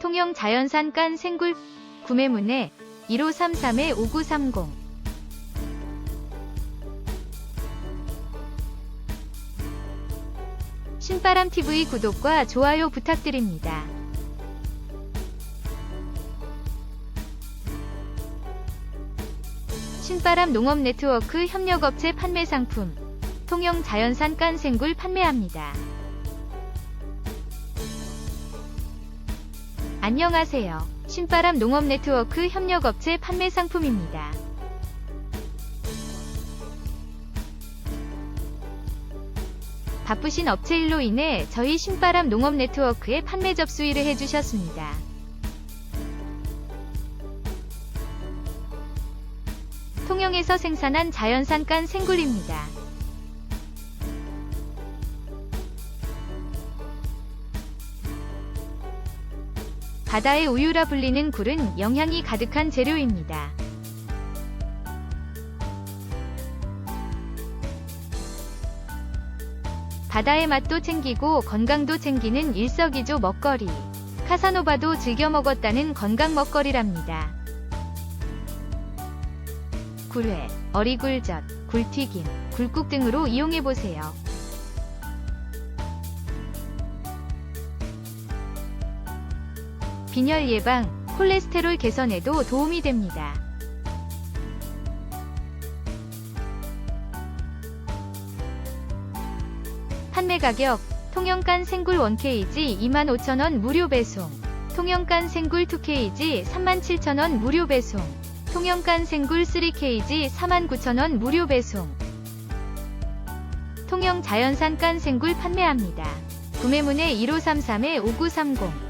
통영 자연산 깐 생굴 구매 문의 1533-5930 신바람TV 구독과 좋아요 부탁드립니다. 신바람 농업 네트워크 협력업체 판매 상품 통영 자연산 깐 생굴 판매합니다. 안녕하세요. 신바람 농업 네트워크 협력업체 판매 상품입니다. 바쁘신 업체 일로 인해 저희 신바람 농업 네트워크에 판매 접수일을 해주셨습니다. 통영에서 생산한 자연산 깐 생굴입니다. 바다의 우유라 불리는 굴은 영양이 가득한 재료입니다. 바다의 맛도 챙기고 건강도 챙기는 일석이조 먹거리. 카사노바도 즐겨 먹었다는 건강 먹거리랍니다. 굴회, 어리굴젓, 굴튀김, 굴국 등으로 이용해보세요. 빈혈 예방, 콜레스테롤 개선에도 도움이 됩니다. 판매 가격, 통영간 생굴 1kg 25,000원 무료 배송, 통영간 생굴 2kg 37,000원 무료 배송, 통영간 생굴 3kg 49,000원 무료 배송, 통영 자연산 깐 생굴 판매합니다. 구매문의 1533-5930